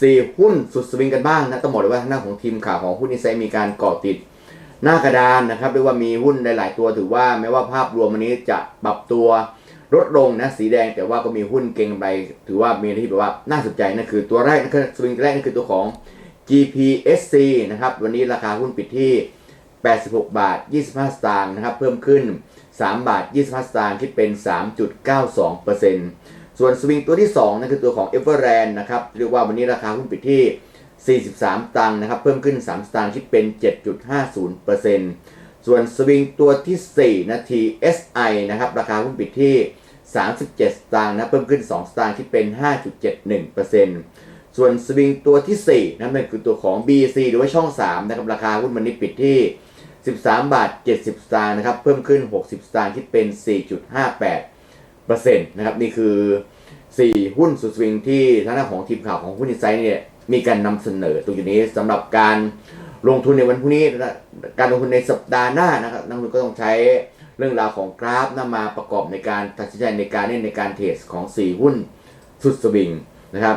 สี่หุ้นสุดสวิงกันบ้างนะต้องบอกเลยว่าทางหน้าของทีมข่าวของหุ้นอินไซด์มีการเกาะติดหน้ากระดานนะครับเรียกว่ามีหุ้นหลาย ๆ ตัวถือว่าแม้ว่าภาพรวมวันนี้จะปรับตัวลดลงนะสีแดงแต่ว่าก็มีหุ้นเก่งไปถือว่ามีที่แบบว่าน่าสนใจนั่นคือตัวแรกนั่นคือสวิงแรกนั่นคือตัวของ GPSC นะครับวันนี้ราคาหุ้นปิดที่ 86 บาท 25 สตางค์นะครับเพิ่มขึ้น 3 บาท 25 สตางค์คิดเป็น 3.92% ส่วนสวิงตัวที่2นั่นคือตัวของ e v e r a n d นนะครับเรียกว่าวันนี้ราคาหุ้นปิดที่ 43 ตังค์นะครับ เพิ่มขึ้น 3 สตางค์คิดเป็น 7.50%ส่วนสวิงตัวทีสี่4นา TSI นะครับราคาหุ้นปิดที่ 37 สตางค์นะเพิ่มขึ้น 2 สตางค์คิดเป็น 5.71%ส่วนสวิงตัวทีสี่4นั่นคือตัวของ BC หรือว่าช่อง3นะครับราคาหุ้นวันนี้ปิดที่13บาท70 สตางค์นะครับเพิ่มขึ้น 60 สตางค์คิดเป็น 4.58 นะครับนี่คือ 4 หุ้นสุดสวิงที่ทางด้านของทีมข่าวของหุ้นอินไซด์เนี่ยมีการนำเสนอตรงจุดนี้สำหรับการลงทุนในวันพรุ่งนี้ การลงทุนในสัปดาห์หน้านะครับนักลงทุนก็ต้องใช้เรื่องราวของกราฟนำมาประกอบในการตัดสินใจในการเล่นในการเทรดของ 4 หุ้นสุดสวิงนะครับ